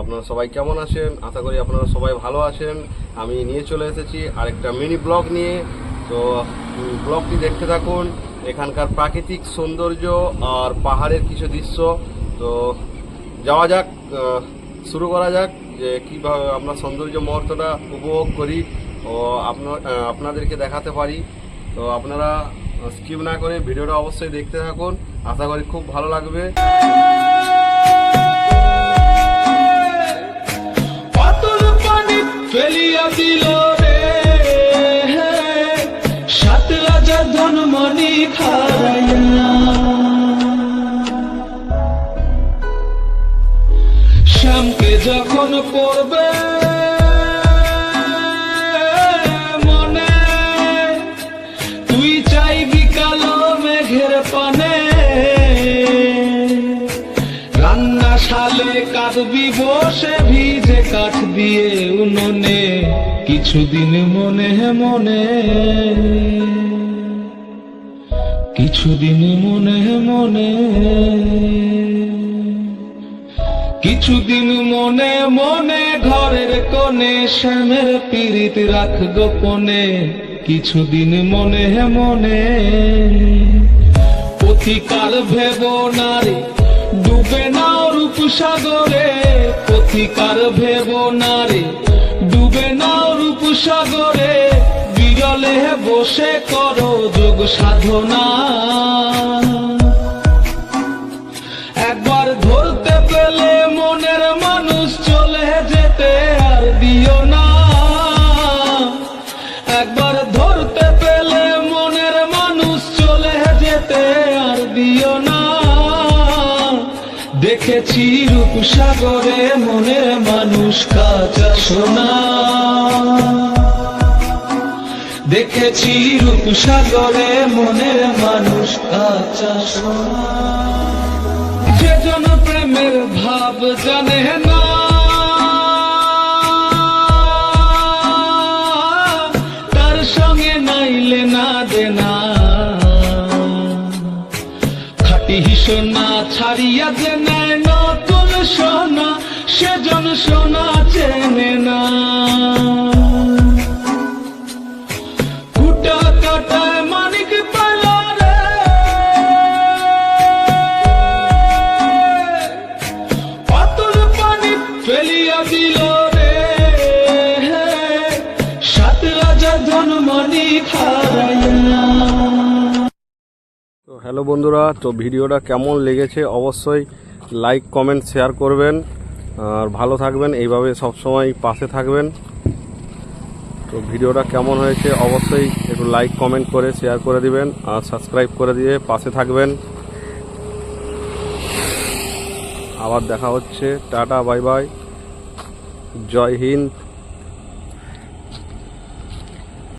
আপনারা সবাই কেমন আছেন? আশা করি আপনারা সবাই ভালো আছেন। আমি নিয়ে চলে এসেছি আরেকটা মিনি ব্লগ নিয়ে। তো ব্লগটি দেখতে থাকুন। এখানকার প্রাকৃতিক সৌন্দর্য আর পাহাড়ের কিছু দৃশ্য। তো, যাওয়া যাক শুরু করা যাক যে কীভাবে আমরা সৌন্দর্য মুহূর্তটা উপভোগ করি ও আপনার আপনাদেরকে দেখাতে পারি। তো, আপনারা স্কিপ না করে ভিডিওটা অবশ্যই দেখতে থাকুন। আশা করি খুব ভালো লাগবে। ফেলিয়া দিল সাত রাজা ধনমণি খারাইয়া শ্যামকে যখন পড়বে মনে তুই চাইবি শালে কাঁদবি বসে ভিজে কাঠ দিয়ে উনুনে। কিছুদিন মনে মনে। কিছুদিন মনে মনে। কিছুদিন মনে মনে ঘরের কোণে শ্যামের পীড়িত রাখ গোপনে। কিছুদিন মনে মনে। পথিকার ভেব নারী, ডুবে নাও রূপসাগরে পথিকার ভেব নারী ডুবে নাও রূপসাগরে, বিরলে বসে করো যোগ সাধনা। একবার ধরতে পেলে মনের মানুষ চলে যেতে আর দিও না। একবার ধরতে দেখেছি রূপসাগরে মনের মানুষ কাঁচা সোনা। দেখেছি রূপসাগরে মনের মানুষ কাঁচা সোনা। যে জন প্রেমের ভাব জানে না। তার সঙ্গে নাইলে না দেনা। সোনা ছাড়িয়া নেয় নতুন সোনা, সেজন সোনা চেনে না। মানিক পানি ফেলিয়া দিল রে। ধনমণি খারাইয়া তো হ্যালো বন্ধুরা, তো ভিডিওটা কেমন লেগেছে অবশ্যই লাইক কমেন্ট শেয়ার করবেন। আর ভালো থাকবেন, এইভাবে সবসময় পাশে থাকবেন। তো ভিডিওটা কেমন হয়েছে অবশ্যই একটু লাইক কমেন্ট করে শেয়ার করে দিবেন আর সাবস্ক্রাইব করে দিয়ে পাশে থাকবেন। আবার দেখা হচ্ছে, টাটা বাই বাই জয় হিন্দ।